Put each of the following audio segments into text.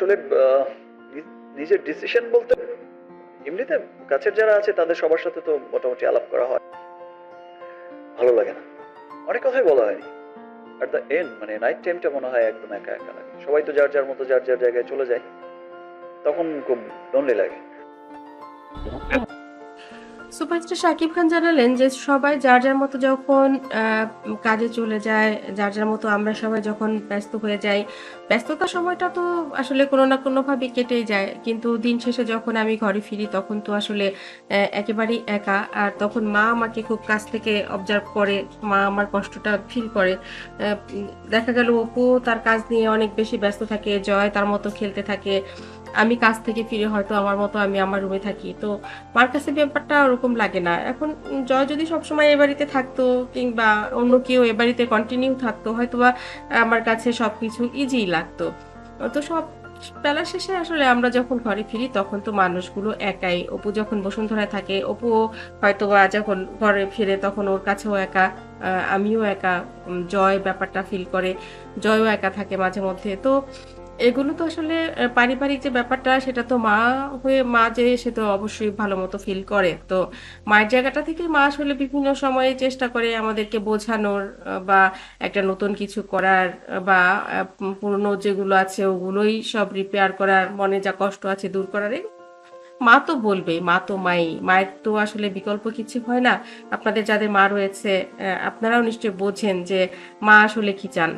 আসলে নিজের ডিসিশন বলতে এমনিতে কাছের যারা আছে, তাদের সবার সাথে তো মোটামুটি আলাপ করা হয়। ভালো লাগে না। অনেক কথাই বলা হয়নি। দ্য এন্ড মানে নাইট টাইমটা মনে হয় একদম একা একা লাগে। সবাই তো যার যার মতো যার যার জায়গায় চলে যায়। তখন খুব লোনলি লাগে। সুপারস্টার শাকিব খান জানালেন যে সবাই যার যার মতো যখন কাজে চলে যায়, যার যার মতো আমরা সবাই যখন ব্যস্ত হয়ে যাই, ব্যস্ততার সময়টা তো আসলে কোনো না কোনোভাবে কেটেই যায়। কিন্তু দিন শেষে যখন আমি ঘরে ফিরি, তখন তো আসলে একেবারেই একা। আর তখন মা আমাকে খুব কাছ থেকে অবজার্ভ করে, মা আমার কষ্টটা ফিল করে। দেখা গেল অপু তার কাজ নিয়ে অনেক বেশি ব্যস্ত থাকে, জয় তার মতো খেলতে থাকে। আমি কাজ থেকে ফিরে হয়তো আমার মতো আমি আমার রুমে থাকি। তো মার কাছে ব্যাপারটা ওরকম লাগে না। এখন জয় যদি সবসময় এ বাড়িতে থাকতো কিংবা অন্য কেউ এ বাড়িতে কন্টিনিউ থাকতো, হয়তোবা আমার কাছে সব কিছু ইজি লাগতো। তো সব বেলা শেষে আসলে আমরা যখন ঘরে ফিরি, তখন তো মানুষগুলো একাই। অপু যখন বসুন্ধরায় থাকে, অপুও হয়তোবা যখন ঘরে ফিরে, তখন ওর কাছেও একা আমিও একা জয় ব্যাপারটা ফিল করে। জয়ও একা থাকে মাঝে মধ্যে। তো এগুলো তো আসলে পারিবারিক যে ব্যাপারটা, সেটা তো মা হয়ে, মা যে, সে তো অবশ্যই ভালো মতো ফিল করে। তো মায়ের জায়গাটা থেকে মা আসলে বিভিন্ন সময়ে চেষ্টা করে আমাদেরকে বোঝানোর বা একটা নতুন কিছু করার বা পুরনো যেগুলো আছে, ওগুলোই সব রিপেয়ার করার, মনে যা কষ্ট আছে দূর করার। মা তো বলবে মা তো মাই। মায়ের তো আসলে বিকল্প কিছু হয় না। আপনাদের যাদের মা রয়েছে আপনারাও নিশ্চয়ই বোঝেন যে মা আসলে কি চান।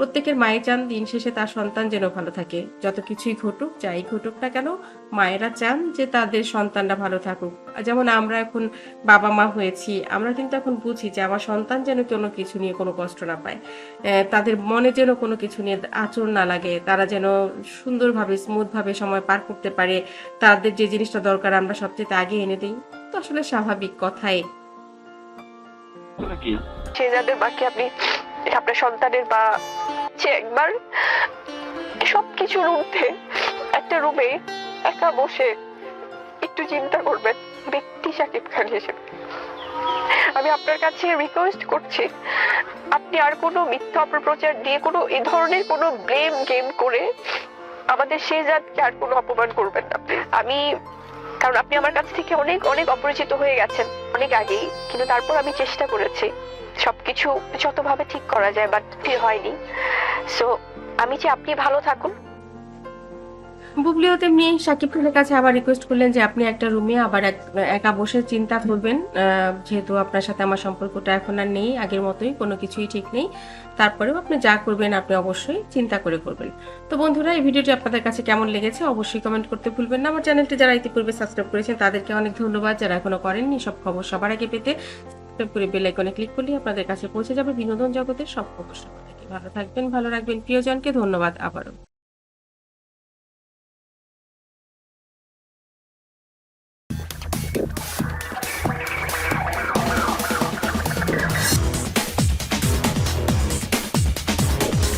প্রত্যেকের মায়ের চান দিন শেষে তার সন্তান যেন ভালো থাকে। যত কিছুই ঘটুক যাই ঘটুক না কেন মায়েরা চান যে তাদের সন্তানরা ভালো থাকুক। যেমন আমরা এখন বাবা মা হয়েছি আমরা কিন্তু এখন বুঝি যে আমার সন্তান যেন কোনো কিছু নিয়ে কোনো কষ্ট না পায়। তাদের মনে যেন কোনো কিছু নিয়ে আচর না লাগে তারা যেন সুন্দরভাবে স্মুথভাবে সময় পার করতে পারে। তাদের যে জিনিসটা দরকার আমরা সবচেয়ে আগে এনে দিই। তো আসলে স্বাভাবিক কথাই। সে যাদের বাকি আপনি আপনার সন্তানের বা যে একবার সবকিছুর ঊর্ধ্বে একটা রুমে একা বসে একটু চিন্তা করবেন, ব্যক্তি সাকিব খান হিসেবে। আমি আপনার কাছে রিকোয়েস্ট করছি, আপনি আর কোনো মিথ্যা অপপ্রচার দিয়ে কোনো এ ধরনের কোনো ব্লেম গেম করে আমাদের সে জাতকে আর কোনো অপমান করবেন না। আমি কারণ আপনি আমার কাছ থেকে অনেক অনেক অপরিচিত হয়ে গেছেন, অনেক আগেই, কিন্তু তারপর আমি চেষ্টা করেছি। সবকিছু যতভাবে ঠিক করা যায় বাট হয়নি। সো আমি চাই আপনি ভালো থাকুন। বুবলিও তেমনি সাকিব খানের কাছে আবার রিকোয়েস্ট করলেন যে আপনি একটা রুমে আবার এক- বসে চিন্তা করবেন। যেহেতু আপনার সাথে আমার সম্পর্কটা এখন আর নেই, আগের মতোই, কোনো কিছুই ঠিক নেই। তারপরেও আপনি যা করবেন, আপনি অবশ্যই চিন্তা করে করবেন। তো বন্ধুরা, এই ভিডিওটি আপনাদের কাছে কেমন লেগেছে অবশ্যই কমেন্ট করতে ভুলবেন না। আমার চ্যানেলটি যারা ইতিপূর্বে সাবস্ক্রাইব করেছেন, তাদেরকে অনেক ধন্যবাদ। যারা এখনও করেননি, সব খবর সবার আগে পেতে সাবস্ক্রাইব করে বেল আইকনে ক্লিক করলে আপনাদের কাছে পৌঁছে যাবে বিনোদন জগতের সব খবর সবার আগে। ভালো থাকবেন, ভালো রাখবেন। প্রিয়জনকে ধন্যবাদ আবারও।